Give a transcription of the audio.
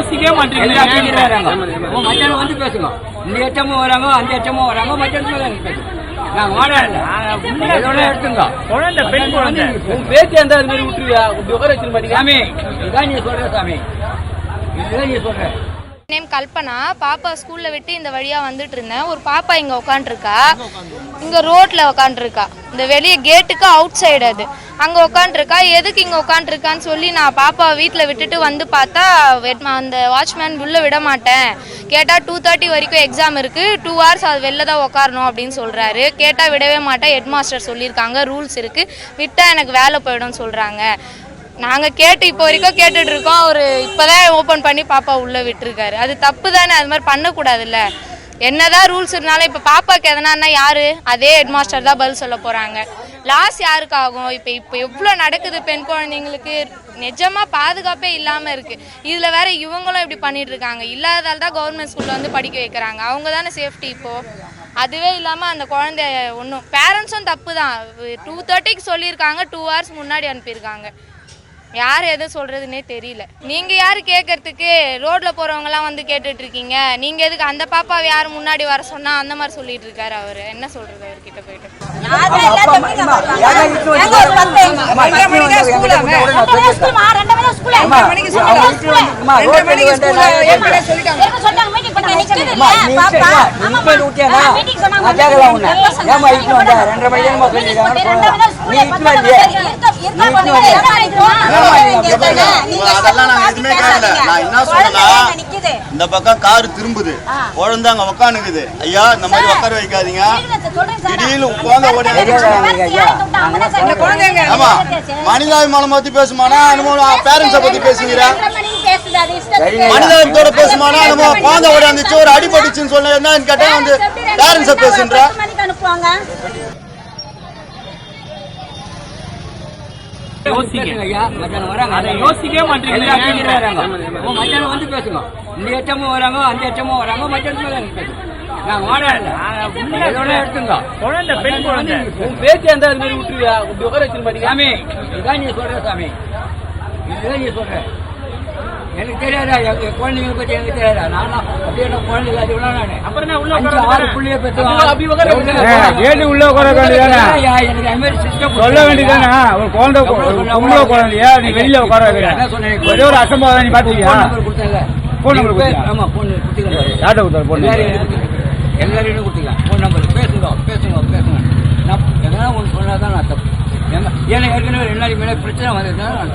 யோசிக்கவே உங்க மத்தியானம் வந்து பேசுங்க. இந்த எச்சமும் வராங்க அந்த எச்சமும் வராங்க பேசுங்க. நான் இதோட எடுத்துங்க குழந்தை பெண் குழந்தை. உன் பேத்தி அந்த மாதிரி விட்டுருவியா? உட்கார வச்சிருக்க மாட்டீங்க சாமி. இதான் நீ சொல்ற சாமி. இதுதான் நீ சொல்ற. நேம் கல்பனா. பாப்பா ஸ்கூல்ல விட்டு இந்த வழியா வந்துட்டு இருந்தேன். ஒரு பாப்பா இங்க உட்காந்துருக்கா இங்க ரோட்ல உட்காந்துருக்கா இந்த வெளியே கேட்டுக்கு அவுட் சைடு அது. அங்க உட்காந்துருக்கா எதுக்கு இங்க உட்காந்துருக்கான்னு சொல்லி நான் பாப்பாவை வீட்டில் விட்டுட்டு வந்து பார்த்தா அந்த வாட்ச்மேன் உள்ள விட மாட்டேன். கேட்டா டூ தேர்ட்டி வரைக்கும் எக்ஸாம் இருக்கு. டூ ஹவர்ஸ் அது வெளில தான் உட்காரணும் அப்படின்னு சொல்றாரு. கேட்டா விடவே மாட்டேன். ஹெட் மாஸ்டர் சொல்லியிருக்காங்க. ரூல்ஸ் இருக்கு. விட்டா எனக்கு வேலை போயிடும்னு சொல்றாங்க. நாங்கள் கேட்டு இப்போ வரைக்கும் கேட்டுட்டு இருக்கோம். அவர் இப்போதான் ஓப்பன் பண்ணி பாப்பா உள்ளே விட்டுருக்காரு. அது தப்பு தானே அது மாதிரி பண்ணக்கூடாதுல்ல. என்னதான் ரூல்ஸ் இருந்தாலும் இப்போ பாப்பாக்கு எதனா யாரு? அதே ஹெட்மாஸ்டர் தான் பதில் சொல்ல போகிறாங்க லாஸ் யாருக்கு ஆகும் இப்போ இப்போ எவ்வளோ நடக்குது பெண் குழந்தைங்களுக்கு? நிஜமாக பாதுகாப்பே இல்லாமல் இருக்குது இதில் வேற இவங்களும் இப்படி பண்ணிட்டு இருக்காங்க. இல்லாததால் தான் கவர்மெண்ட் ஸ்கூலில் வந்து படிக்க வைக்கிறாங்க. அவங்க தானே சேஃப்டி இப்போது அதுவே இல்லாமல் அந்த குழந்தை ஒன்றும் பேரண்ட்ஸும் தப்பு தான். டூ தேர்ட்டிக்கு சொல்லியிருக்காங்க. டூ ஹவர்ஸ் முன்னாடி அனுப்பியிருக்காங்க. யார் எதை சொல்றதுன்னே தெரியல நீங்க யாரு கேட்கறதுக்கு ரோட்ல போறவங்க எல்லாம் வந்து கேட்டுட்டு இருக்கீங்க நீங்க எதுக்கு அந்த பாப்பாவை யாரு முன்னாடி வர சொன்னா அந்த மாதிரி சொல்லிட்டு இருக்காரு அவரு என்ன சொல்றது அவர்கிட்ட போயிட்டு என்ன இந்த பக்கம் கார் திரும்புது. குழந்தை அங்க உக்காந்துக்குது ஐயா இந்த மாதிரி உட்கார வைக்காதீங்க. திடீர்னு குழந்தை ஓடி ஆமா மனிதாபிமானம் பத்தி பேசுமானா அனுபவம் பேரண்ட்ஸ பத்தி பேசுகிற மனிதாபித்தோட பேசுமானா அனுபவம் குழந்தை ஓடியாந்துச்சு ஒரு அடிபட்டுச்சுன்னு சொன்ன என்னன்னு கேட்டா வந்து பேரண்ட்ஸ பேசுன்ற. வராங்க. அதை யோசிக்கவே உங்க மத்தியானம் வந்து பேசுங்க. இந்த எச்சமும் வராங்க அந்த எச்சமும் வராங்க மத்தியானத்துல வந்து பேசுங்க நான் வாடகை எடுத்துங்க குழந்தை பெண் குழந்தை. உன் பேத்தி அந்த மாதிரி விட்டுருவியா? இப்படி உட்கார சாமி இதான் நீ சொல்ற சாமி. இதுதான் நீ சொல்ற. எனக்கு தெரியாதா? எங்க குழந்தைங்களை பத்தி எனக்கு தெரியாதா? நான் அப்படியே நான் குழந்தைங்க அது விட நானு அப்புறம் உள்ள அஞ்சு ஆறு புள்ளைய. கேட்டு உள்ள உட்கார வேண்டியதானே? எனக்கு அது மாதிரி சிஸ்டம் சொல்ல வேண்டியதானே? ஒரு குழந்தை பொம்பளை குழந்தையா? நீ வெளியில உட்கார சொன்னேன்? ஒரே ஒரு அசம்பாதம் நீ நம்பர் கொடுத்தேன்ல. நம்பர் கொடுத்தியா? ஆமா ஃபோன் கொடுத்துக்கிறேன் யார்கிட்ட கொடுத்தாரு போன் எல்லாரையும் கொடுத்துக்கலாம் ஃபோன் நம்பர் பேசுங்க பேசுங்க பேசுங்க. நான் எதனா ஒன்று சொன்னாதான் நான் தப்பு. ஏன்னா ஏற்கனவே எல்லாரும் மேலே பிரச்சனை வந்ததுனால நான்